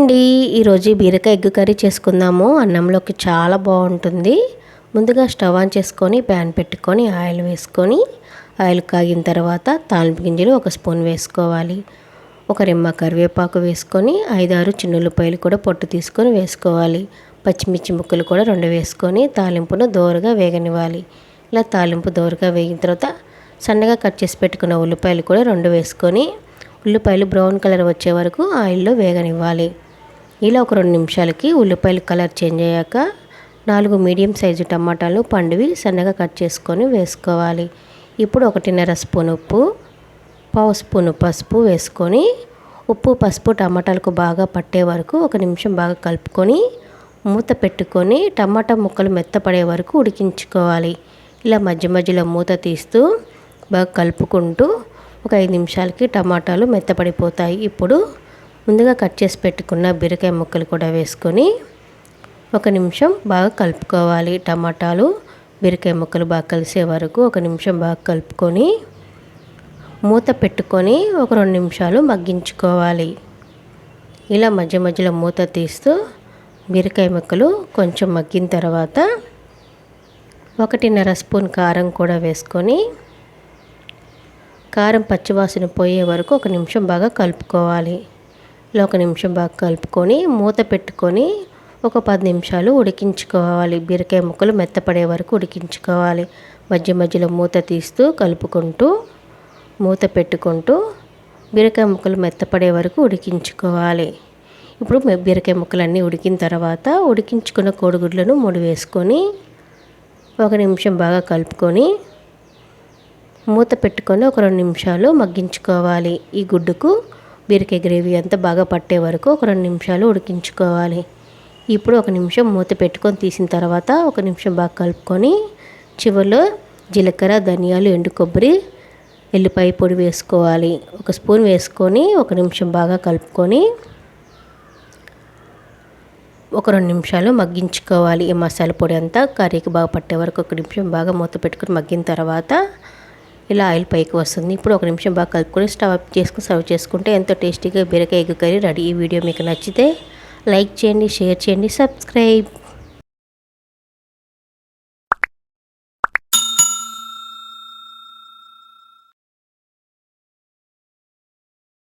అండి ఈరోజు బీరకాయ ఎగ్ కర్రీ చేసుకుందాము. అన్నంలోకి చాలా బాగుంటుంది. ముందుగా స్టవ్ ఆన్ చేసుకొని ప్యాన్ పెట్టుకొని ఆయిల్ వేసుకొని ఆయిల్ కాగిన తర్వాత తాలింపు గింజలు ఒక స్పూన్ వేసుకోవాలి. ఒక రెమ్మ కరివేపాకు వేసుకొని ఐదారు చిన్నులపాయలు కూడా పొట్టు తీసుకొని వేసుకోవాలి. పచ్చిమిర్చి ముక్కలు కూడా రెండు వేసుకొని తాలింపును దోరగా వేగనివ్వాలి. ఇలా తాలింపు దోరగా వేగిన తర్వాత సన్నగా కట్ చేసి పెట్టుకున్న ఉల్లిపాయలు కూడా రెండు వేసుకొని ఉల్లిపాయలు బ్రౌన్ కలర్ వచ్చే వరకు ఆయిల్లో వేగనివ్వాలి. ఇలా ఒక రెండు నిమిషాలకి ఉల్లిపాయలు కలర్ చేంజ్ అయ్యాక నాలుగు మీడియం సైజు టమాటాలు పండువి సన్నగా కట్ చేసుకొని వేసుకోవాలి. ఇప్పుడు ఒకటిన్నర స్పూన్ ఉప్పు పావు స్పూన్ పసుపు వేసుకొని ఉప్పు పసుపు టమాటాలకు బాగా పట్టే వరకు ఒక నిమిషం బాగా కలుపుకొని మూత పెట్టుకొని టమాటా ముక్కలు మెత్తపడే వరకు ఉడికించుకోవాలి. ఇలా మధ్య మధ్యలో మూత తీస్తూ బాగా కలుపుకుంటూ ఒక ఐదు నిమిషాలకి టమాటాలు మెత్తపడిపోతాయి. ఇప్పుడు ముందుగా కట్ చేసి పెట్టుకున్న బీరకాయ ముక్కలు కూడా వేసుకొని ఒక నిమిషం బాగా కలుపుకోవాలి. టమాటాలు బీరకాయ ముక్కలు బాగా కలిసే వరకు ఒక నిమిషం బాగా కలుపుకొని మూత పెట్టుకొని ఒక రెండు నిమిషాలు మగ్గించుకోవాలి. ఇలా మధ్య మధ్యలో మూత తీస్తూ బీరకాయ ముక్కలు కొంచెం మగ్గిన తర్వాత ఒకటిన్నర స్పూన్ కారం కూడా వేసుకొని కారం పచ్చివాసన పోయే వరకు ఒక నిమిషం బాగా కలుపుకోవాలి. ఒక నిమిషం బాగా కలుపుకొని మూత పెట్టుకొని ఒక పది నిమిషాలు ఉడికించుకోవాలి. బీరకాయ ముక్కలు మెత్తపడే వరకు ఉడికించుకోవాలి. మధ్య మధ్యలో మూత తీస్తూ కలుపుకుంటూ మూత పెట్టుకుంటూ బీరకాయ ముక్కలు మెత్తపడే వరకు ఉడికించుకోవాలి. ఇప్పుడు బీరకాయ ముక్కలు అన్నీ ఉడికిన తర్వాత ఉడికించుకున్న కోడిగుడ్లను మూడు వేసుకొని ఒక నిమిషం బాగా కలుపుకొని మూత పెట్టుకొని ఒక రెండు నిమిషాలు మగ్గించుకోవాలి. ఈ గుడ్డుకు బీరకాయ గ్రేవీ అంతా బాగా పట్టే వరకు ఒక రెండు నిమిషాలు ఉడికించుకోవాలి. ఇప్పుడు ఒక నిమిషం మూత పెట్టుకొని తీసిన తర్వాత ఒక నిమిషం బాగా కలుపుకొని చివరిలో జీలకర్ర ధనియాలు ఎండు కొబ్బరి ఎల్లిపాయ పొడి వేసుకోవాలి. ఒక స్పూన్ వేసుకొని ఒక నిమిషం బాగా కలుపుకొని ఒక రెండు నిమిషాలు మగ్గించుకోవాలి. ఈ మసాలా పొడి అంతా కర్రీకి బాగా పట్టే వరకు ఒక నిమిషం బాగా మూత పెట్టుకొని మగ్గిన తర్వాత ఇలా ఆయిల్ పైకి వస్తుంది. ఇప్పుడు ఒక నిమిషం బాగా కలుపుకొని స్టవ్ అప్ చేసుకుని సర్వ్ చేసుకుంటే ఎంతో టేస్టీగా బీరకాయ ఎగ్ కర్రీ రెడీ. ఈ వీడియో మీకు నచ్చితే లైక్ చేయండి షేర్ చేయండి సబ్స్క్రైబ్.